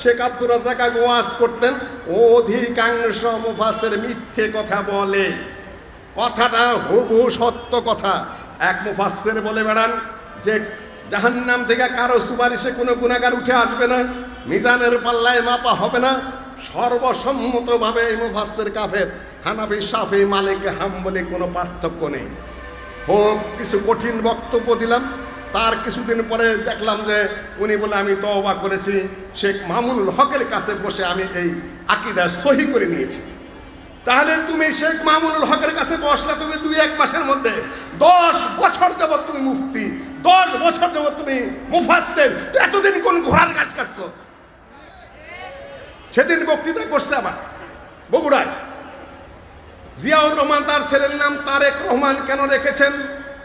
শেখ আব্দুর রাজাক ওয়াজ করতেন, অধিকাংশ মুফাসের মিথ্যে কথা বলে। কথাটা হুবহু সত্য কথা। এক মুফাসের বলে বেড়ান যে, জাহান্নাম থেকে কারও সুপারিশে কোনো গুণাগার উঠে আসবে না, মিজানের পাল্লায় মাপা হবে না। সর্বসম্মতভাবে এই মুফাসের কাফের হানাফি সাফি মালিক হাম বলে কোনো পার্থক্য নেই। হোক, কিছু কঠিন বক্তব্য দিলাম। তার কিছুদিন পরে দেখলাম যে উনি বলে, আমি তওবা করেছি। শেখ মামুনুল হকের কাছে বসে আমি এই আকিদা সহি করে নিয়েছি। তাহলে তুমি শেখ মামুনুল হকের কাছে বসলে তুমি দুই এক মাসের মধ্যে দশ বছর যাবত তুমি মুফতি, দশ বছর যাবত তুমি মুফাসের এতদিন কোন ঘোড়ার গাছ কাটছো? সেদিন বক্তৃতা করছে আবার বগুড়ায়। জিয়াউর রহমান তার ছেলের নাম তারেক রহমান কেন রেখেছেন?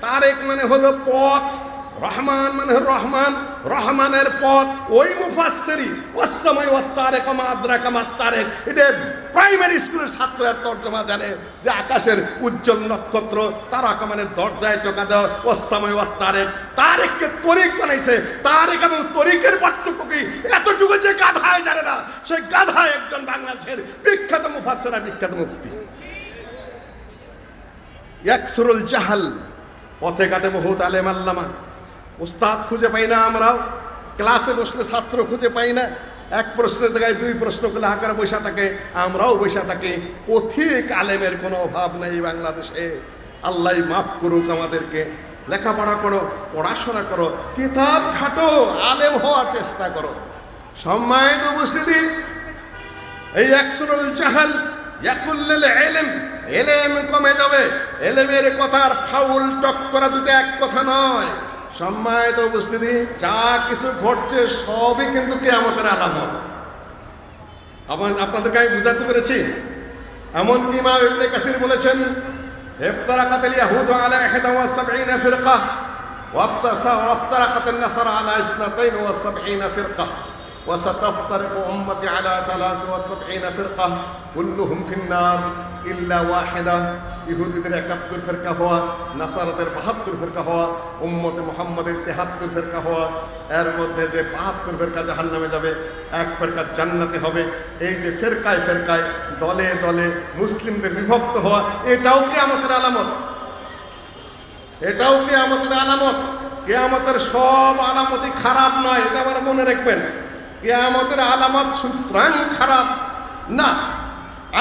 তারেক মানে হলো পথ। রহমান মানে রহমান, রহমানের পথ ওই মুফাসসিরি। ওয়াসসামাই ওয়াত তারেক মা আদরাকা মা তারেক এটা প্রাইমারি স্কুলের ছাত্ররা তর্জমা জানে যে আকাশের উজ্জ্বল নক্ষত্র তারাকা কমানের দরজায় টোকা দেওয়া, ওয়াসসামাই ওয়াত তারেক তারেককে তরিক বানাইছে। তারেক এবং তরিকের পার্থক্য কি এতটুকু যে গাধায় জানে না, সেই গাধায় একজন বাংলাদেশের বিখ্যাত মুফাসসিরা, বিখ্যাত মুফতি। ইয়াকসুরুল জাহাল, পথে ঘাটে বহুত আলেম আল্লামা। উস্তাদ খুঁজে পাই না আমরাও ক্লাসে বসলে ছাত্র খুঁজে পাই না। এক প্রশ্নের জায়গায় দুই প্রশ্ন করলে হাকার বৈশা থাকে, আমরাও বৈশা থাকি। পথিক আলেমের কোনো অভাব নেই বাংলাদেশে। আল্লাহ মাফ করুক আমাদেরকে। লেখাপড়া করো, পড়াশোনা করো, কিতাব খাটো, আলেম হওয়ার চেষ্টা করো। সম্মানিত উপস্থিতি, এই একশনুল জাহাল, ইয়াকুল্লিল ইলম এলেম কমে যাবে। এলেমের কথার ফাউল টক করা দুটো এক কথা নয়। সম্মানিত উপস্থিতি যা কিছু ঘটছে সবই কিন্তু কেয়ামতের আলামত আমার আপনাদেরকে আমি বুঝাতে পেরেছি এমনকি ইমাম ইবনে কাসির বলেছেন افترقت اليهود على 71 فرقة وافترقت النصارى على 72 فرقة وستفترق أمتي على 73 فرقة كلهم في النار إلا واحدة ইহুদিদের একাত্তর ফেরকা হওয়া, নাসারাদের বাহাত্তর ফেরকা হওয়া, উম্মতে মোহাম্মদের তেহাত্তর ফেরকা হওয়া, এর মধ্যে যে বাহাত্তর ফেরকা জাহান নামে যাবে, এক ফেরকা জান্নাতে হবে। এই যে ফেরকায় ফেরকায় দলে দলে মুসলিমদের বিভক্ত হওয়া, এটাও কি আমাদের আলামত। এটাও কি আমাদের আলামত। কেয়ামতের সব আলামতই খারাপ নয়, এটা আবার মনে রাখবেন। কেয়ামতের আলামত সুতরাং খারাপ। না,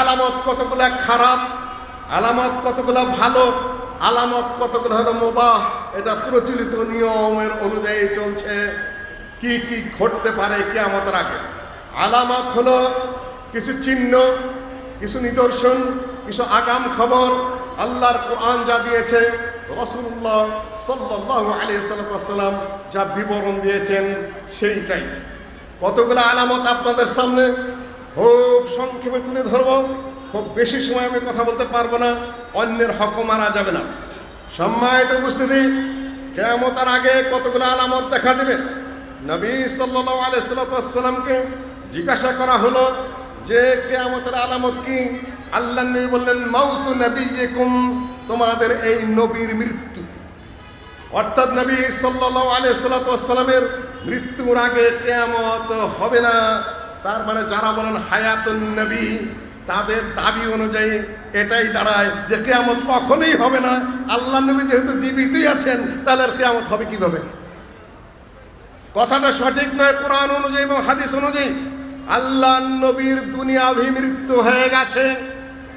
আলামত কতগুলা খারাপ? আলামত কতগুলো ভালো, আলামত কতগুলো হলো মোবাহ, এটা প্রচলিত নিয়মের অনুযায়ী চলছে। কি কি ঘটতে পারে কেয়ামতের আগে? আলামত হলো কিছু চিহ্ন, কিছু নিদর্শন, কিছু আগাম খবর, আল্লাহর কোরআন যা দিয়েছে রসুল্লাহ সাল্লাহ আলী সাল্লাম যা বিবরণ দিয়েছেন সেইটাই। কতগুলো আলামত আপনাদের সামনে? খুব সংক্ষেপে তুলে ধরব। খুব বেশি সময় আমি কথা বলতে পারব না, অন্যের হক মারা যাবে না। সম্মানিত উপস্থিতি কেমতার আগে কতগুলো আলামত দেখা দেবে? নবী সাল্লাহ আলাইসাল্লামকে জিজ্ঞাসা করা হলো যে, কেয়ামতের আলামত কি? আল্লাহ নবী বললেন, মাউতু নবী তোমাদের এই নবীর মৃত্যু। অর্থাৎ নবী সাল্লাহ আলাইসাল্লামের মৃত্যুর আগে কেয়ামত হবে না। তার মানে যারা বলেন হায়াতুন নবী তাদের দাবি অনুযায়ী এটাই দাঁড়ায় যে কেয়ামত কখনোই হবে না। আল্লাহ নবী যেহেতু জীবিতই আছেন, তাহলে কেয়ামত হবে কীভাবে? কথাটা সঠিক নয় কোরআন অনুযায়ী এবং হাদিস অনুযায়ী। আল্লাহ নবীর দুনিয়াভি মৃত্যু হয়ে গেছে।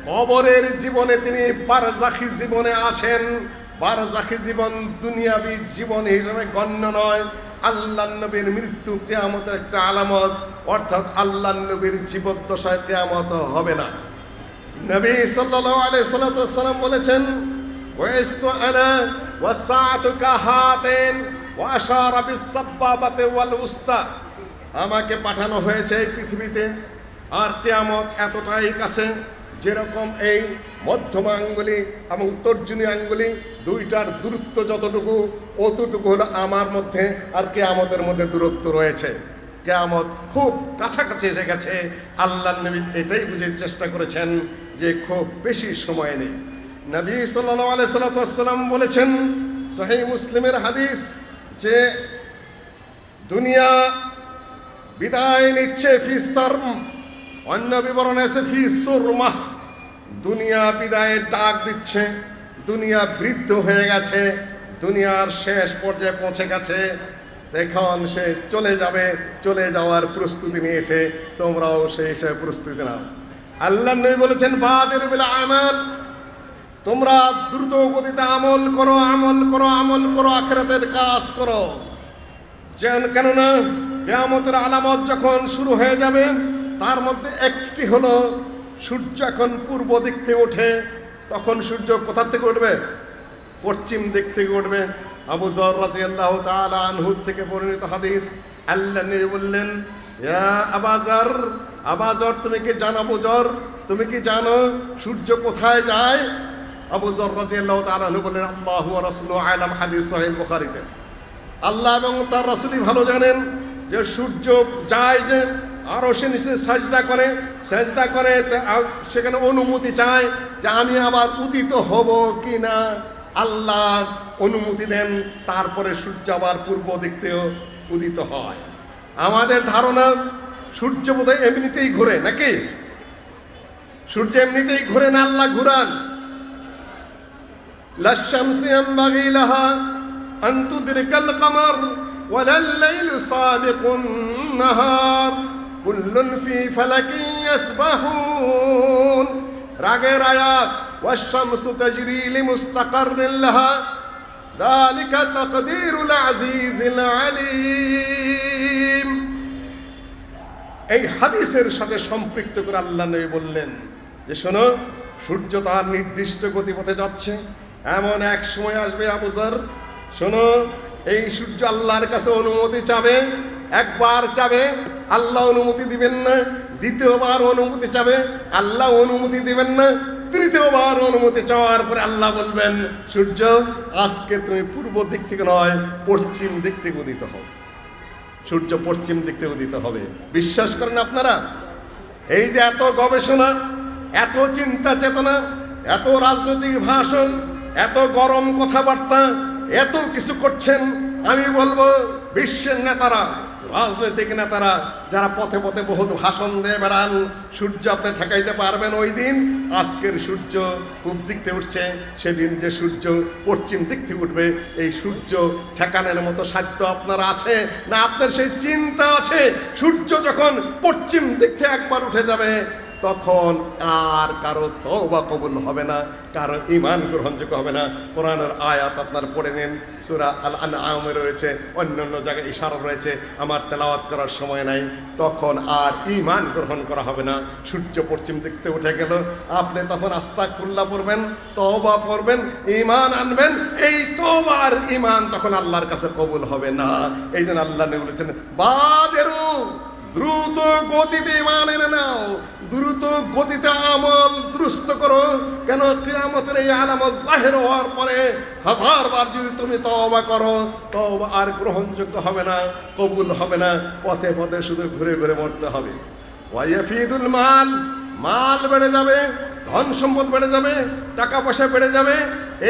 কবরের জীবনে তিনি বারজাখি জীবনে আছেন। বারজাখি জীবন দুনিয়াবি জীবন হিসেবে গণ্য নয়। আল্লাহ নবীর মৃত্যু কেয়ামতের একটা আলামত, অর্থাৎ আল্লাহ নবীর জীবদ্দশায় কেয়ামত হবে না। নবী সাল্লাল্লাহু আলাইহি সাল্লাম বলেছেন, ওয়াইস্তু আনা ওয়াসাআতু কাহাতেন ওয়া আশারা বিস-সাব্বাবাতি ওয়াল উস্তা। আমাকে পাঠানো হয়েছে এই পৃথিবীতে, আর কেয়ামত এতটাই কাছে যেরকম এই মধ্যমা আঙ্গুলি এবং তর্জনী আঙ্গুলি দুইটার দূরত্ব যতটুকু, অতটুকু হলো আমার মধ্যে আর কেয়ামতের মধ্যে দূরত্ব রয়েছে। কেয়ামত খুব কাছাকাছি এসে গেছে। আল্লাহ নবী এটাই বুঝে চেষ্টা করেছেন যে খুব বেশি সময় নেই। নবী সাল্লাহ আলাই সাল্লাম বলেছেন, সহি মুসলিমের হাদিস যে দুনিয়া বিদায় নিচ্ছে ফি সারম। অন্য বিবরণ এসে, ফি সুরমা, দুনিয়া বিদায়ের ডাক দিচ্ছে, দুনিয়া বৃদ্ধ হয়ে গেছে, দুনিয়ার শেষ পর্যায়ে পৌঁছে গেছে, এখন সে চলে যাবে, চলে যাওয়ার প্রস্তুতি নিয়েছে, তোমরাও সেই হিসেবে প্রস্তুতি নাও। আল্লাহ নবী বলেছেন, বাদের বেলা আমাল, তোমরা দ্রুত গতিতে আমল করো আমল করো আমল করো, আখেরাতের কাজ করো। যেন কেননা, কেয়ামতের আলামত যখন শুরু হয়ে যাবে তার মধ্যে একটি হলো, সূর্য এখন পূর্ব দিক থেকে ওঠে, তখন সূর্য কোথা থেকে উঠবে? পশ্চিম দিক থেকে উঠবে। আবু জর রাজিয়াল্লাহ তাআলা আনহুর থেকে পরিণত হাদিস, আল্লাহ বললেন আবাজার আবাজর তুমি কি জানো আবু জর তুমি কি জানো সূর্য কোথায় যায়? আবু জর রাজিয়াল্লাহ তাআলা আনহু বললেন, আল্লাহু ওয়া রাসূলুহু আলাম হাদিস সহিহ বুখারীতে। আল্লাহ এবং তার রাসূলই ভালো জানেন যে সূর্য যায় যে আরও সে নিচে সাজদা করে সাজদা করে সেখানে অনুমতি চায় যে আমি আবার উদিত হব কি না আল্লাহ অনুমতি দেন, তারপরে সূর্য আবার পূর্ব দেখতেও উদিত হয়। আমাদের ধারণা, সূর্য বোধহয় এমনিতেই ঘুরে নাকি? সূর্য এমনিতেই ঘুরে না, আল্লাহ ঘুরান। লাশামসি লাহা কামার কুল্লুন ফি ফালাকি ইয়াসবাহুন। রাগের আয়াত, ওয়াশ-শামসু তাজরি লিমুস্তাকাররিন লাহা। যালিকা তাকদীরুল আজিজিল আলিম। এই হাদিসের সাথে সম্পৃক্ত করে আল্লাহ নবী বললেন যে, শোনো, সূর্য তার নির্দিষ্ট গতিপথে যাচ্ছে। এমন এক সময় আসবে আবুজার শোনো, এই সূর্য আল্লাহর কাছে অনুমতি চাবে। একবার চাবে আল্লাহ অনুমতি দিবেন না, দ্বিতীয়বার অনুমতি চাবে আল্লাহ অনুমতি দিবেন না, তৃতীয়বার অনুমতি চাওয়ার পরে আল্লাহ বলবেন, সূর্য, আজকে তুমি পূর্ব দিক থেকে নয়, পশ্চিম দিক থেকে উদিত হও। সূর্য পশ্চিম দিক থেকে উদিত হবে। বিশ্বাস করেন আপনারা? এই যে এত গবেষণা, এত চিন্তা চেতনা, এত রাজনৈতিক ভাষণ, এত গরম কথাবার্তা, এত কিছু করছেন, আমি বলব, বিশ্বের নেতারা রাজনৈতিক নেতারা যারা পথে পথে বহুত ভাষণ দিয়ে বেড়ান, সূর্য আপনি ঠেকাইতে পারবেন ওই দিন। আজকের সূর্য পূব দিক থেকে উঠছে, সেদিন যে সূর্য পশ্চিম দিক থেকে উঠবে, এই সূর্য ঠেকানোর মতো সাধ্য আপনার আছে না? আপনার সেই চিন্তা আছে? সূর্য যখন পশ্চিম দিক থেকে একবার উঠে যাবে তখন আর কারও তওবা কবুল হবে না, কারও ইমান গ্রহণযোগ্য হবে না। কোরআনের আয়াত আপনার পড়ে নিন, সুরা আল আনআমে রয়েছে, অন্য অন্য জায়গায় ইশারা রয়েছে, আমার তেলাওয়াত করার সময় নাই। তখন আর ইমান গ্রহণ করা হবে না। সূর্য পশ্চিম থেকে উঠে গেল, আপনি তখন আস্তা খুল্লা পড়বেন, তওবা পড়বেন ইমান আনবেন, এই তওবার ইমান তখন আল্লাহর কাছে কবুল হবে না। এই জন্য আল্লাহ বলেছেন, বাদেরু। দ্রুত গতিতে ইমান এনে নাও। দ্রুত গতিতে আমল দ্রুস্ত করো। কেন কিয়ামতের এই আলামত জাহের হওয়ার পরে হাজার বার যদি তুমি তওবা করো, তওবা আর গ্রহণযোগ্য হবে না, কবুল হবে না। পথে পথে শুধু ঘুরে ঘুরে মরতে হবে। ওয়াইফিদুল মাল মাল বেড়ে যাবে, ধন সম্পদ বেড়ে যাবে, টাকা পয়সা বেড়ে যাবে।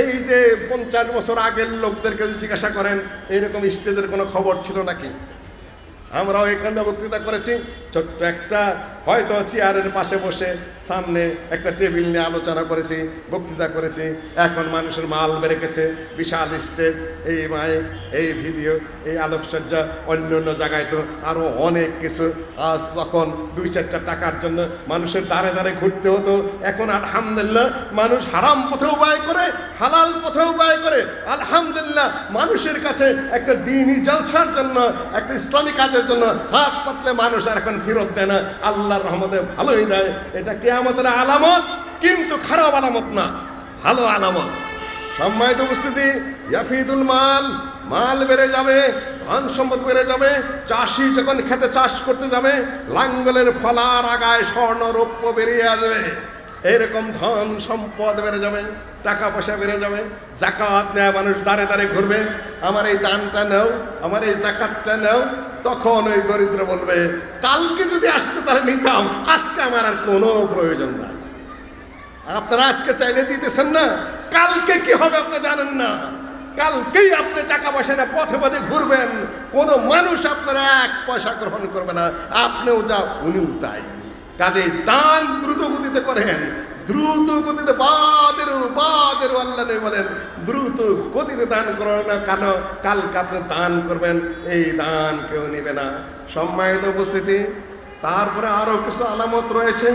এই যে পঞ্চাশ বছর আগের লোকদেরকে জিজ্ঞাসা করেন, এইরকম স্টেজের কোনো খবর ছিল নাকি? আমরাও এখানে বক্তৃতা করেছি। ছোট্ট একটা, হয়তো চেয়ারের পাশে বসে সামনে একটা টেবিল নিয়ে আলোচনা করেছি, বক্তৃতা করেছি। এখন মানুষের মাল বেড়ে গেছে, বিশাল স্টেজ, এই মাইক এই ভিডিও, এই আলোকসজ্জা, অন্য অন্য জায়গায় তো আরও অনেক কিছু। আর তখন দুই চারটা টাকার জন্য মানুষের দাঁড়ে দাঁড়ে ঘুরতে হতো। এখন আলহামদুলিল্লাহ মানুষ হারাম পথেও ব্যয় করে, হালাল পথেও ব্যয় করে। আলহামদুলিল্লাহ মানুষের কাছে একটা দিনই জলসার জন্য, একটা ইসলামী কাজের জন্য হাত পাতলে মানুষ আর এখন ফেরত দেয় না, আল্লাহর রহমতে ভালোই দেয়। এটা কেয়ামতের আলামত, কিন্তু খারাপ আলামত না, ভালো আলামত। সম্মানিত উপস্থিতি, ইয়াফিদুল মাল মাল বেড়ে যাবে, ধন সম্পদ বেড়ে যাবে, চাষি যখন খেতে চাষ করতে যাবে, লাঙ্গলের ফলার আগায় স্বর্ণ রৌপ্য বেরিয়ে আসবে। এরকম ধন সম্পদ বেড়ে যাবে, টাকা পয়সা বেড়ে যাবে, জাকাত নেয় মানুষ দাঁড়ে দাঁড়ে ঘুরবে। আমার এই দানটা নাও, আমার এই জাকাতটা নাও তখন ওই দরিদ্র বলবে, কালকে যদি আসতে তাহলে নিতাম, আজকে আমার আর কোনো প্রয়োজন নাই। আপনারা আজকে চাইলে দিতেছেন না। কালকে কি হবে আপনি জানেন না। কালকেই আপনি টাকা পয়সা না পথে পথে ঘুরবেন। কোনো মানুষ আপনার এক পয়সা গ্রহণ করবে না। আপনিও যা উনিও তাই। কাজে দান দ্রুত গতিতে করেন। দ্রুত গতিতে বাদের বাদের আল্লাহ বলেন, দ্রুত গতিতে দান করো না কেন? কালকে আপনি দান করবেন, এই দান কেউ নেবে না। সম্মানিত উপস্থিতি, তারপরে আরও কিছু আলামত রয়েছে।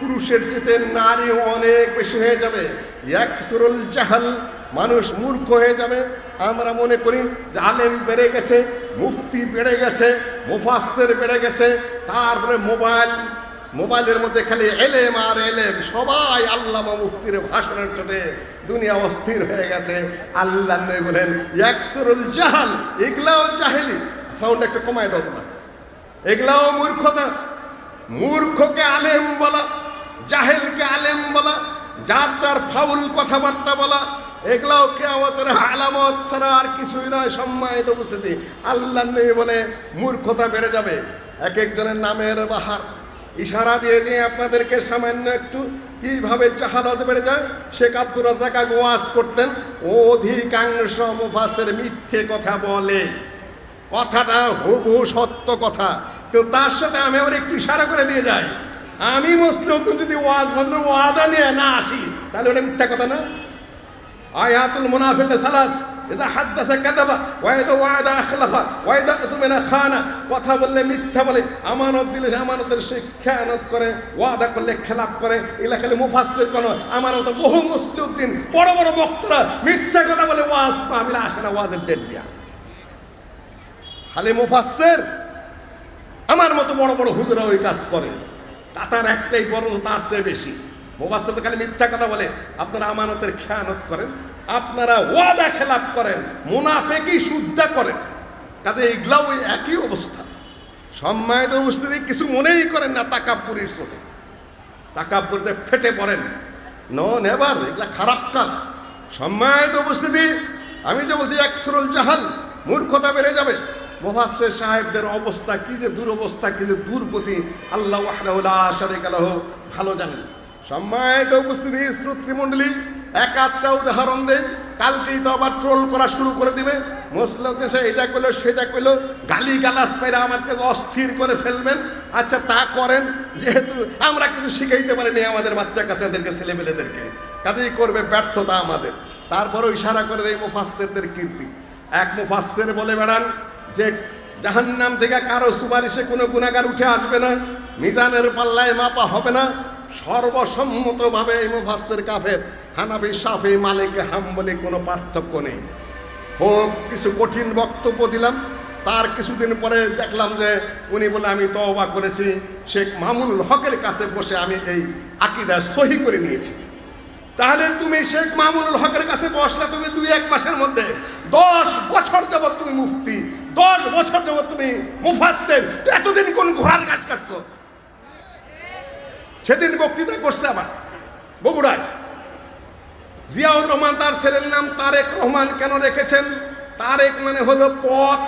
পুরুষের চেতে নারী অনেক বেশি হয়ে যাবে। একসুরুল জাহাল, মানুষ মূর্খ হয়ে যাবে। আমরা মনে করি যে আলেম বেড়ে গেছে, মুফতি বেড়ে গেছে মুফাসের বেড়ে গেছে, তারপরে মোবাইল মোবাইলের মধ্যে খালি এলেম আর এলেম, সবাই আল্লাহ মুফতির ভাষণের চোটে দুনিয়া অস্থির হয়ে গেছে। আল্লাহ বলেন একসুরুল জাহাল, এগুলাও জাহেলি। সাউন্ড একটু কমায় দাও তোমার। এগুলাও মূর্খতা, মূর্খকে আলেম বলা, জাহেলকে আলেম বলা, যার তার ফাউল কথাবার্তা বলা, এগুলাও কে কেয়ামতের আলামত ছাড়া আর কিছুই নয়। সম্মানিত উপস্থিতি, আল্লাহ বলে, মূর্খতা বেড়ে যাবে। এক একজনের নামের বাহার ইশারা দিয়ে যে আপনাদেরকে সামান্য একটু কীভাবে জাহালত বেড়ে যায়, শেখ আব্দুর রাজাক ওয়াজ করতেন, অধিকাংশ মুফাসের মিথ্যে কথা বলে। কথাটা হুবহু সত্য কথা। কিন্তু তার সাথে আমি আবার একটু ইশারা করে দিয়ে যাই। আমি মুসলিম যদি ওয়াজ বন্ধ ওয়াদা নিয়ে না আসি, তাহলে ওটা মিথ্যা কথা না। আয়াতুল মুনাফিক সালাস। ইজা হাদ্দাসা কাদাবা ওয়াইদা ওয়াদা আখলাফা ওয়াইদা তুমিনা খানা কথা বললে মিথ্যা বলে। আমানত দিলে আমানতের সে খেয়ানত করে, ওয়াদা করলে খেলাপ করে। এগুলা খালি মুফাসসির কোন আমানত। বহু মুসলিউদ্দিন, বড় বড় বক্তরা মিথ্যা কথা বলে ওয়াজ মাহফিলে আসে না, ওয়াজের ডেট দিয়া। খালি মুফাসসির? আমার মতো বড় বড় হুজুরা ওই কাজ করে। তাতার একটাই বড় তার চেয়ে বেশি। মোবাসে তো খালি মিথ্যা কথা বলে। আপনারা আমানতের খেয়ানত করেন। আপনারা ওয়াদা খেলাপ করেন মুনাফেকি শুদ্ধা করেন। কাজে এইগুলাও ওই একই অবস্থা। সম্মানিত উপস্থিতি, কিছু মনেই করেন না তাকাব্বুরির চোখে। তাকাব্বুরিতে ফেটে পড়েন। নো নেবার এগুলা খারাপ কাজ। সম্মানিত উপস্থিতি, আমি যে বলছি এক সুরল জাহাল, মূর্খতা বেড়ে যাবে। মুফাসসির সাহেবদের অবস্থা কি যে দুরবস্থা, কি যে দুর্গতি, আল্লাহ ওয়াহদাহু লা শারীকা লাহু, ভালো জানেন। সম্মানিত উপস্থিতি, শ্রোতৃমণ্ডলী এক আধটা উদাহরণ দেই। কালকেই তো আবার ট্রোল করা শুরু করে দিবে। মুসলিম দেশে এটা করল, সেটা করল। গালি গালাস পেরে আমাকে অস্থির করে ফেলবেন। আচ্ছা তা করেন। যেহেতু আমরা কিছু শিখাইতে পারিনি আমাদের বাচ্চা কাচ্চাদেরকে, ছেলেমেয়েদেরকে। কাজেই করবে ব্যর্থতা আমাদের। তারপরও ইশারা করে দেয় মুফাসসিরদের কীর্তি। এক মুফাসসির বলে বেড়ান যে, জাহান্নাম থেকে কারও সুপারিশে কোনো গুণাগার উঠে আসবে না। মিজানের পাল্লায় মাপা হবে না। সর্বসম্মতভাবে এই মুফাসসির কাফের হানাফি সাফি মালিক, হাম্বলি কোনো পার্থক্য নেই। হোক, কিছু কঠিন বক্তব্য দিলাম, তার কিছুদিন পরে দেখলাম যে উনি বলে, আমি তওবা করেছি। শেখ মামুনুল হকের কাছে বসে আমি এই আকিদা সহি করে নিয়েছি। তাহলে তুমি শেখ মামুনুল হকের কাছে বসলে তুমি দুই এক মাসের মধ্যে দশ বছর যাবত তুমি মুফতি, দশ বছর যাবত তুমি মুফাসের এতদিন কোন ঘোড়ার ঘাস কাটছো? সেদিন বক্তৃতা করছে আবার বগুড়ায়। জিয়াউর রহমান তার ছেলের নাম তারেক রহমান কেন রেখেছেন? তারেক মানে হলো পথ,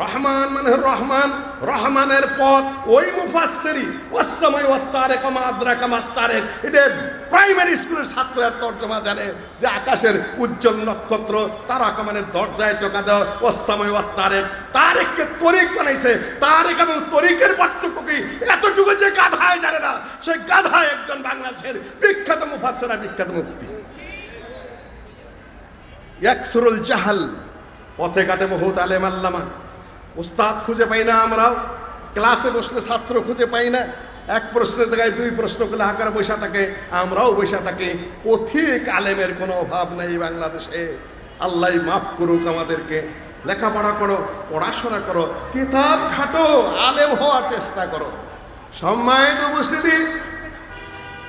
রহমান মানে রহমান। রহমানের পথ, ওই মুফাসসিরি, ওয়াসসামাই ওয়াত তারেক মা আদরাকা মা তারেক এটা প্রাইমারি স্কুলের ছাত্ররা তর্জমা জানে যে আকাশের উজ্জ্বল নক্ষত্র তারাকা কমানের দরজায় টোকা দেওয়া ওয়াত তারেক তারেককে তরিক বানাইছে। তারেক এবং তরিকের পার্থক্য কি এতটুকু যে গাধায় জানে না, সেই গাধায় একজন বাংলাদেশের বিখ্যাত মুফাসসিরা, বিখ্যাত মুফতি। ইয়াকসুরুল জাহাল, পথে ঘাটে বহুত আলেম আল্লামা। উস্তাদ খুঁজে পাই না আমরাও ক্লাসে বসলে ছাত্র খুঁজে পাই না। এক প্রশ্নের জায়গায় দুই প্রশ্ন করলে হাকার বৈশা থাকে, আমরাও বৈশা থাকি। পথিক আলেমের কোনো অভাব নেই বাংলাদেশে। আল্লাহ মাফ করুক আমাদেরকে। লেখাপড়া করো, পড়াশোনা করো, কিতাব খাটো, আলেম হওয়ার চেষ্টা করো। সম্মানিত উপস্থিতি,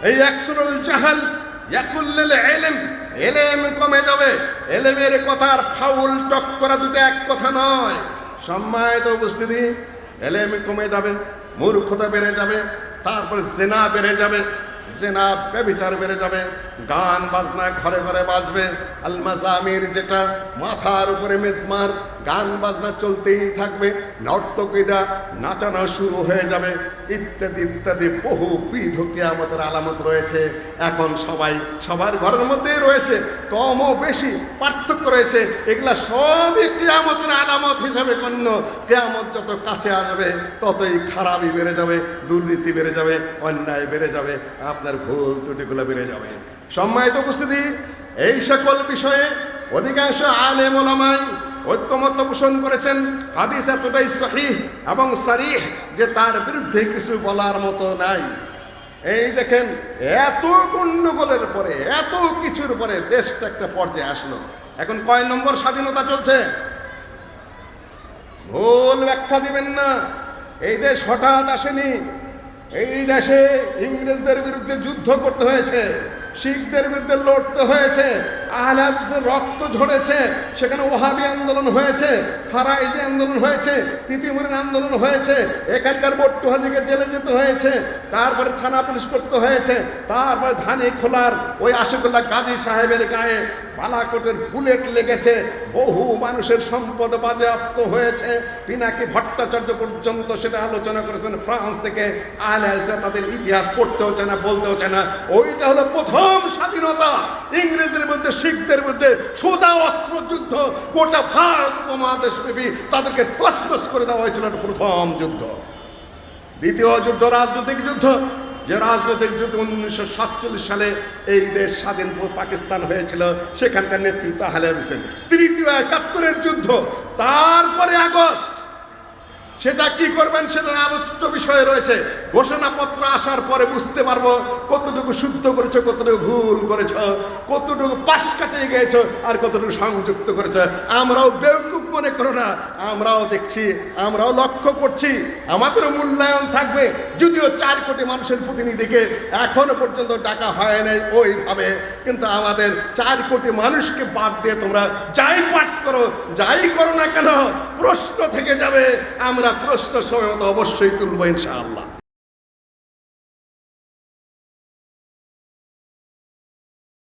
এই একশনুল জাহাল, ইয়াকুল্লিল এলেম এলেম কমে যাবে। এলেমের কথার ফাউল টক করা দুটো এক কথা নয়। সম্মানিত উপস্থিতি, এলেম কমে যাবে, মূর্খতা বেড়ে যাবে, তারপরে সেনা বেড়ে যাবে সেনা ব্যবিচার বেড়ে যাবে, গান বাজনা ঘরে ঘরে বাজবে, আলমাজামির যেটা মাথার উপরে মেজমার গান বাজনা চলতেই থাকবে, নর্তকীরা নাচানো শুরু হয়ে যাবে। ইত্যাদি ইত্যাদি, বহু বিধ কেয়ামতের আলামত রয়েছে। এখন সবাই সবার ঘরের মধ্যেই রয়েছে কম ও বেশি পার্থক্য রয়েছে। এগুলা সবই কেয়ামতের আলামত হিসাবে গণ্য। কেয়ামত যত কাছে আসবে, ততই খারাপই বেড়ে যাবে, দুর্নীতি বেড়ে যাবে, অন্যায় বেড়ে যাবে, আপনার ভুল ত্রুটিগুলো বেড়ে যাবে। সম্মানিত উপস্থিতি, এই সকল বিষয়ে অধিকাংশ আলেম ঐক্যমত পোষণ করেছেন। হাদিস এতটাই সহিহ এবং সারিহ যে তার বিরুদ্ধে কিছু বলার মতো নাই। এই দেখেন, এত গন্ডগোলের পরে, এত কিছুর পরে দেশটা একটা পর্যায়ে আসলো। এখন কয় নম্বর স্বাধীনতা চলছে? ভুল ব্যাখ্যা দিবেন না। এই দেশ হঠাৎ আসেনি। এই দেশে ইংরেজদের বিরুদ্ধে যুদ্ধ করতে হয়েছে, শিখদের বিরুদ্ধে লড়তে হয়েছে। আহলাদের রক্ত ঝরেছে, সেখানে ওহাবি আন্দোলন হয়েছে, ফারাইজি আন্দোলন হয়েছে, তিতিমুরিন আন্দোলন হয়েছে, এখানকার বট্টু হাজিকে জেলে যেতে হয়েছে, তারপরে থানা পুলিশ করতে হয়েছে, তারপরে ধানে খোলার ওই আশিকুল্লাহ কাজী সাহেবের গায়ে বালাকোটের বুলেট লেগেছে। বহু মানুষের সম্পদ বাজেয়াপ্ত হয়েছে। পিনাকি ভট্টাচার্য পর্যন্ত সেটা আলোচনা করেছেন ফ্রান্স থেকে। আলে এসে তাদের ইতিহাস পড়তে হচ্ছে না বলতে হচ্ছে না। ওইটা হলো প্রথম স্বাধীনতা। ইংরেজদের মধ্যে শিখদের মধ্যে সোজা অস্ত্র যুদ্ধ গোটা ভারত উপমহাদেশ ব্যাপী তাদেরকে তসনস করে দেওয়া হয়েছিল প্রথম যুদ্ধ। দ্বিতীয় যুদ্ধ, রাজনৈতিক যুদ্ধ। যে রাজনৈতিক যুদ্ধ উনিশশো সাতচল্লিশ সালে এই দেশ স্বাধীন পাকিস্তান হয়েছিল, সেখানকার নেতৃত্ব হালে দিয়েছেন তৃতীয় একাত্তরের যুদ্ধ, তারপরে আগস্ট, সেটা কি করবেন সেটা আলোচিত বিষয় রয়েছে। ঘোষণাপত্র আসার পরে বুঝতে পারব কতটুকু শুদ্ধ করেছ, কতটুকু ভুল করেছ, কতটুকু পাশ কাটিয়ে গিয়েছ আর কতটুকু সংযুক্ত করেছ। আমরাও বেউকুব মনে করো না, আমরাও দেখছি, আমরাও লক্ষ্য করছি, আমাদেরও মূল্যায়ন থাকবে। যদিও চার কোটি মানুষের প্রতিনিধিকে এখনও পর্যন্ত ডাকা হয় নাই ওইভাবে, কিন্তু আমাদের চার কোটি মানুষকে বাদ দিয়ে তোমরা যাই পাঠ করো, যাই করো না কেন, প্রশ্ন থেকে যাবে, আমরা প্রশ্ন সময় মতো অবশ্যই তুলবো ইনশাআল্লাহ।